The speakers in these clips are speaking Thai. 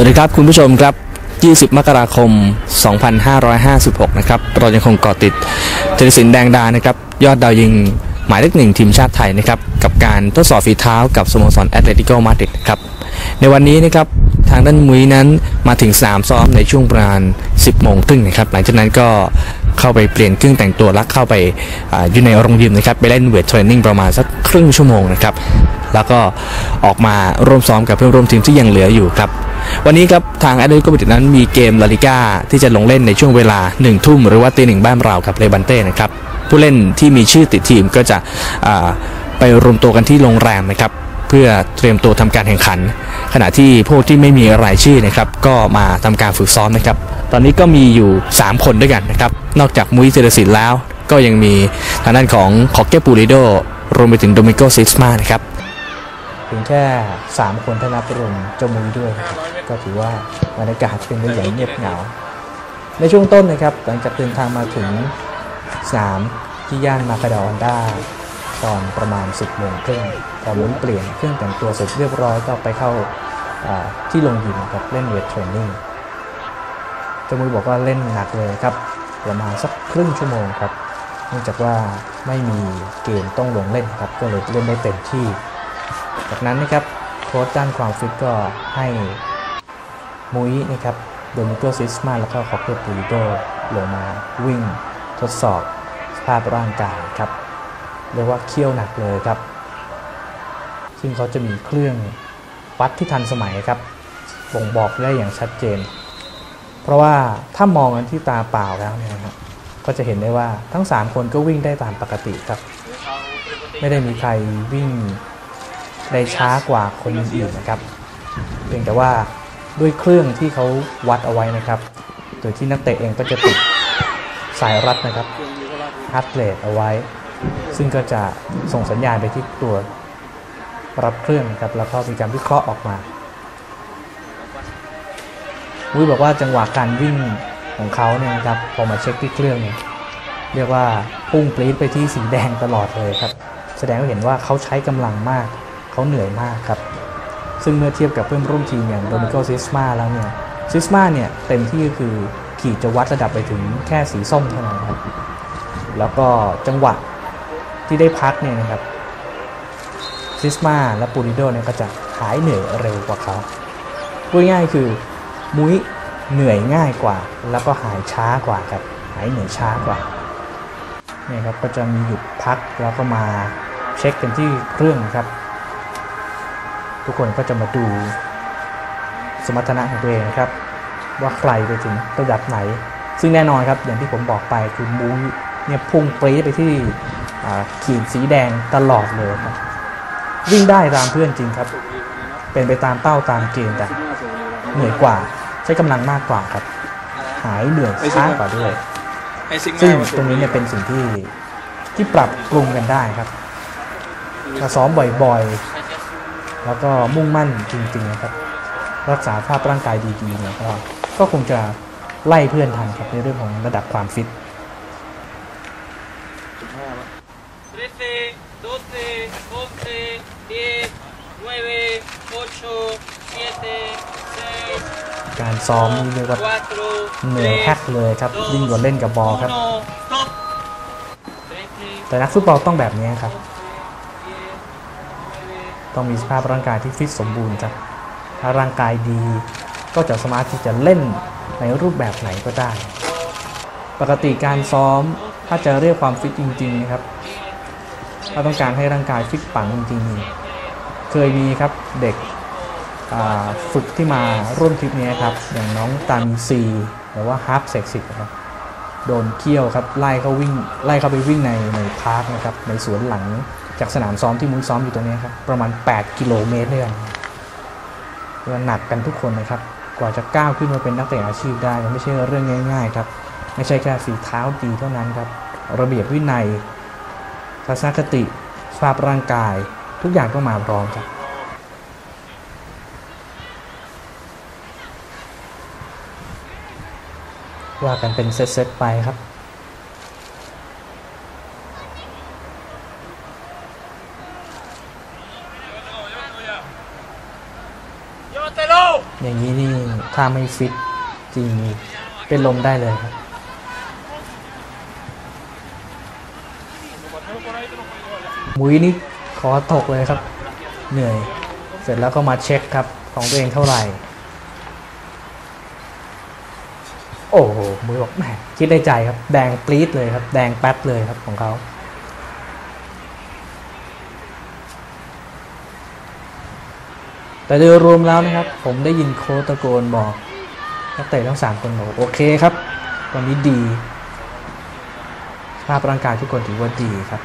วัสดีครับคุณผู้ชมครับ 20 มกราคม 2556 นะครับ เรายังคงเกาะติดเทนนิสินแดงดา นะครับ ยอดดาวยิงหมายเลขหนึ่งทีมชาติไทยนะครับ กับการทดสอบฝีเท้ากับสโมสรแอตเลติโกมาดริดครับ ในวันนี้นะครับ ทางด้านมุ้ยนั้นมาถึงสนามซ้อมในช่วงประมาณ 10 โมงครึ่งนะครับ หลังจากนั้นก็เข้าไปเปลี่ยนเครื่องแต่งตัวล้วเข้าไปอาอยู่ในโรงยิมนะครับ ไปเล่นเวทเทรนนิ่งประมาณสักครึ่งชั่วโมงนะครับ แล้วก็ออกมาร่วมซ้อมกับเพื่อนร่วมทีมที่ยังเหลืออยู่ครับ วันนี้ครับทางแอตเลติโกมาดริดนั้นมีเกมลาลิก้าที่จะลงเล่นในช่วงเวลา1ทุ่มหรือว่าตีหนึ่งบ้านเรากับเลบันเต้นะครับผู้เล่นที่มีชื่อติดทีมก็จะไปรวมตัวกันที่โรงแรมนะครับเพื่อเตรียมตัวทำการแข่งขัน ขณะที่พวกที่ไม่มีรายชื่อนะครับก็มาทำการฝึกซ้อมนะครับ ตอนนี้ก็มีอยู่ 3 คนด้วยกันนะครับ นอกจากมุ้ยเจรสินแล้ว ก็ยังมีทางด้านของคอกเกปูริโดรวมไปถึงโดมิโกซิสมานะครับ เพียงแค่ 3 คนเท่านับรวมเจ้ามุ้ยด้วยนะครับก็ถือว่าบรรยากาศเป็นไปอย่างเงียบเหงา ในช่วงต้นนะครับหลังจากเดินทางมาถึงสนามที่ย่านมาคาดาออนด้าตอนประมาณ 10โมงครึ่งพอมุ้นเปลี่ยนเครื่องแต่งตัวเสร็จเรียบร้อยก็ไปเข้าอ่าที่ลงยิมครับเล่นเวทเทรนนิ่งเจามุ้ยบอกว่าเล่นหนักเลยครับประมาณสักครึ่งชั่วโมงครับ เนื่องจากว่าไม่มีเกมต้องลงเล่นครับก็เลยเล่นได้เต็มที่ จากนั้นนะครับโค้ชด้านความฟิตก็ให้มุ้ยนะครับโดมิโกซิสมาแล้วก็คอกเตปูริโดลงมาวิ่งทดสอบสภาพร่างกายครับเรียกว่าเคี่ยวหนักเลยครับ ซึ่งเขาจะมีเครื่องวัดที่ทันสมัยครับบ่งบอกได้อย่างชัดเจน เพราะว่าถ้ามองกันที่ตาเปล่าแล้วเนี่ยนะครับก็จะเห็นได้ว่าทั้ง 3 คนก็วิ่งได้ตามปกติครับ ไม่ได้มีใครวิ่ง ได้ช้ากว่าคนอื่นๆนะครับ เพียงแต่ว่าด้วยเครื่องที่เขาวัดเอาไว้นะครับ โดยที่นักเตะเองก็จะติดสายรัดนะครับฮัตเลตเอาไว้ ซึ่งก็จะส่งสัญญาณไปที่ตัวรับเครื่องนะครับแล้วก็มีการวิเคราะห์ออกมาวุ้ยบอกว่าจังหวะการวิ่งของเขาเนี่ยนะครับพอมาเช็คที่เครื่องเนี่ยเรียกว่าพุ่งปรี๊ดไปที่สีแดงตลอดเลยครับ แสดงให้เห็นว่าเขาใช้กำลังมาก เขาเหนื่อยมากครับ ซึ่งเมื่อเทียบกับเพื่อนร่วมทีมอย่างโดมิโกซิสมาแล้วเนี่ยซิสมาเนี่ยเต็มที่ก็คือขีดจะวัดระดับไปถึงแค่สีส้มเท่านั้นครับ แล้วก็จังหวะที่ได้พักเนี่ยนะครับซิสมาและปูริโดเนี่ยก็จะหายเหนื่อยเร็วกว่าเขาพูดง่ายๆคือมุ้ยเหนื่อยง่ายกว่า แล้วก็หายช้ากว่าครับหายเหนื่อยช้ากว่าเนี่ยครับก็จะมีหยุดพักแล้วก็มาเช็คกันที่เครื่องนะครับ ทุกคนก็จะมาดูสมรรถนะของตัวเองนะครับ ว่าใครไปถึงระดับไหน ซึ่งแน่นอนครับอย่างที่ผมบอกไปคือมูเนี่ยพุ่งปรี๊ดไปที่อ่าขีดสีแดงตลอดเลยครับ วิ่งได้ตามเพื่อนจริงครับ เป็นไปตามเป้าตามเกณฑ์แต่เหนื่อยกว่าใช้กำลังมากกว่าครับ หายเหนื่อยช้ากว่าด้วยซึ่งตรงนี้เนี่ยเป็นสิ่งที่ที่ปรับปรุงกันได้ครับถ้าซ้อมบ่อยๆ แล้วก็มุ่งมั่นจริงๆนะครับ รักษาภาพร่างกายดีๆเนี่ยก็ก็คงจะไล่เพื่อนทันครับในเรื่องของระดับความฟิต 13, 12, 11, 10, 9, 8, 7, 6, การซ้อมนี่เรียกว่า 4, เหนื่อยแฮกเลยครับยิ่งกว่าเล่นกับบอลครับ stop. แต่นักฟุตบอลต้องแบบนี้ครับ ต้องมีสภาพร่างกายที่ฟิตสมบูรณ์ครับถ้าร่างกายดีก็จะสามารถที่จะเล่นในรูปแบบไหนก็ได้ ปกติการซ้อมถ้าจะเรียกความฟิตจริงๆนะครับถ้าต้องการให้ร่างกายฟิตปังจริงๆเคยมีครับเด็กฝึกที่มาร่วมทริปนี้ครับ อย่างน้องตามีซีหรือว่าฮาร์ปเซ็กซิกครับโดนเคี่ยวครับไล่เขาวิ่งไล่เขาไปวิ่งในในพาร์คนะครับในสวนหลัง จากสนามซ้อมที่มุ้ยซ้อมอยู่ตรงนี้ครับประมาณ 8 กิโลเมตรด้วยกันเราหนักกันทุกคนนะครับ กว่าจะก้าวขึ้นมาเป็นนักเตะอาชีพได้มันไม่ใช่เรื่องง่าย ๆ ครับ ไม่ใช่แค่ฝีเท้าดีเท่านั้นครับ ระเบียบวินัยทัศนคติสภาพร่างกาย ทุกอย่างต้องมาพร้อมครับว่ากันเป็นเซตๆไปครับ อย่างนี้นี่ถ้าไม่ฟิตจริงเป็นลมได้เลยครับมุ้ยนี่ขอตกเลยครับ เหนื่อย เสร็จแล้วก็มาเช็คครับ ของตัวเองเท่าไหร่ โอ้โหมุ้ยบอกแหมคิดในใจครับ แดงปรี๊ดเลยครับ แดงแป๊ดเลยครับของเขา แต่โดยรวมแล้วนะครับ ผมได้ยินโค้ชตะโกนบอกนักเตะทั้งสามคนบอกโอเคครับ วันนี้ดีสภาพร่างกายทุกคนถือว่าดีครับ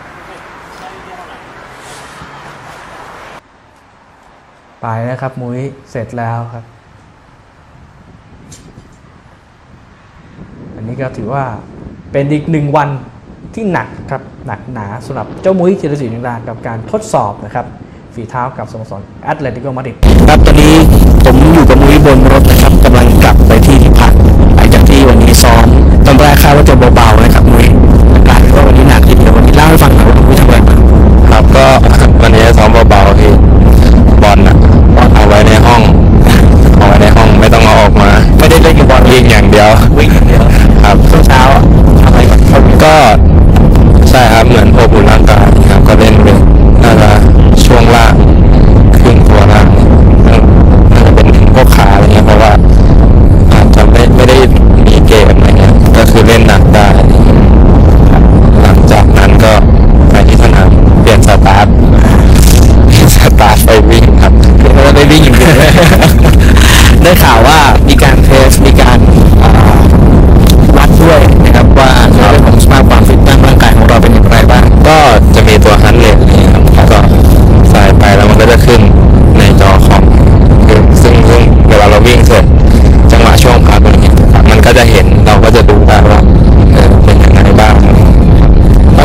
ไปนะครับ มุ้ยเสร็จแล้วครับ อันนี้ก็ถือว่าเป็นอีกหนึ่งวันที่หนักครับ หนักหนาสำหรับเจ้ามุ้ยธีรศิลป์ดากับการทดสอบนะครับ ฝีเท้ากับสโมสรแอตเลติโกมาดริดครับตอนนี้ผมอยู่กับมุ้ยบนรถนะครับกำลังกลับไปที่ที่พักหลังจากที่วันนี้ซ้อมตอนแรกคาดว่าจะเบาๆนะครับมุ้ยกลาย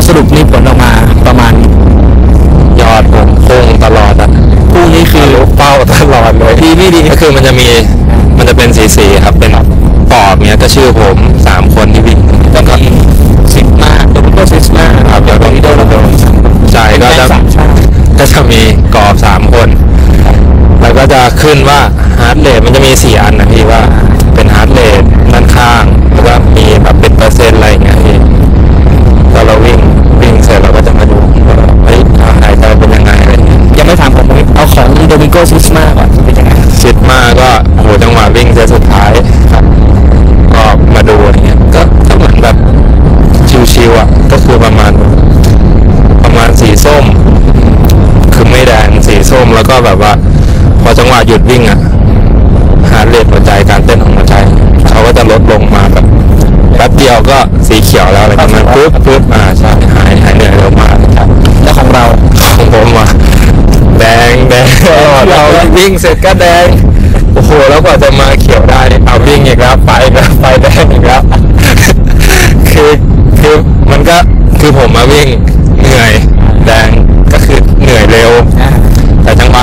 สรุปนี่ผลออกมาประมาณ ยอดผมพุ่งตลอดอะคู่นี้คือทะลุเป้าตลอดเลยดีไม่ดีก็คือมันจะมีมันจะเป็นสีสีๆครับเป็นปอบเนี้ยก็ชื่อผมสามคนที่วิ่งแล้วก็สิบมาตัวก็ซิสมาครับแล้วก็โดนโดนใช่ก็จะสามชาติก็จะมีกรอบสามคน แล้วก็จะขึ้นว่าฮาร์ดเรทมันจะมีสี่อันนะพี่ว่าเป็นฮาร์ดเรทด้านข้างแล้วก็ โดมิโกซิสมาก่อนเป็นยังไงชิดมากก็โหจังหวะวิ่งเซตสุดท้ายครับก็มาดูอะไรเงี้ยก็ก็เหมือนแบบชิวๆอะก็คือประมาณ ประมาณสีส้ม คือไม่แดงสีส้มแล้วก็แบบว่า พอจังหวะหยุดวิ่งอะฮาร์ดเรทหัวใจการเต้นของหัวใจเขาก็จะลดลงมาแบบแป๊บเดียวก็สีเขียวแล้วอะไรประมาณปุ๊บปุ๊บอ่าใช่ วิ่งเสร็จก็แดงโอ้โหแล้วกว่าจะมาเขียวได้นี่เอาวิ่งอีกแล้วไปอีกแล้วไปแดงอีกแล้วคือคือมันก็คือผมมาวิ่งเหนื่อยแดงก็คือเหนื่อยเร็ว แต่จังหวะ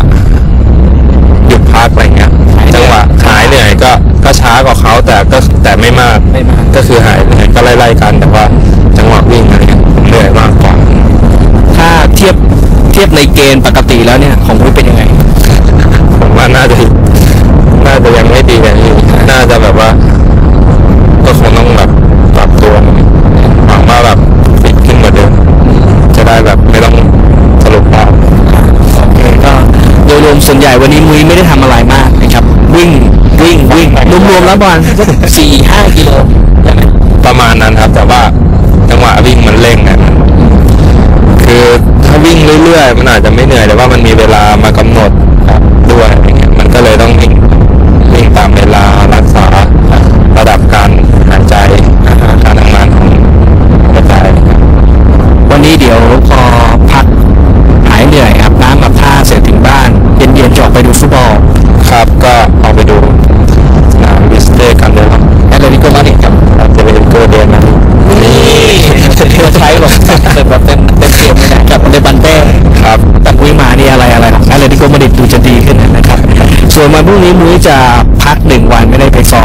หยุดพักอะไรเงี้ยจังหวะหายเหนื่อยก็ก็ช้ากว่าเขาแต่ก็แต่ไม่มากไม่มากก็คือหายเหนื่อยก็ไล่ๆกันแต่ว่าจังหวะวิ่งอะไรเงี้ยเหนื่อยมากกว่าถ้าเทียบเทียบในเกณฑ์ปกติแล้วเนี่ยของมุ้ยเป็นยังไงผมว่า น่าจะน่าจะยังไม่ดีอย่างนี้น่าจะแบบว่า ก็คงต้องแบบปรับตัวหวังว่าแบบฟิตขึ้นกว่าเดิมจะได้แบบไม่ต้องสรุปรอบโอเคก็โดยรวมส่วนใหญ่วันนี้มุ้ยไม่ได้ทำอะไรมากนะครับ วิ่งวิ่งวิ่งรวมๆแล้วประมาณสักสี่ห้ากิโลได้ไหมประมาณนั้นครับ แต่ว่าจังหวะวิ่งมันเร่งไงมันคือถ้าวิ่งเรื่อยๆ มันอาจจะไม่เหนื่อยแต่ว่ามันมีเวลามากำหนดด้วย อะไวนวันพรุ่งนี้มุ้ยจะพักหนึ่งวันไม่ได้ไปซ้อม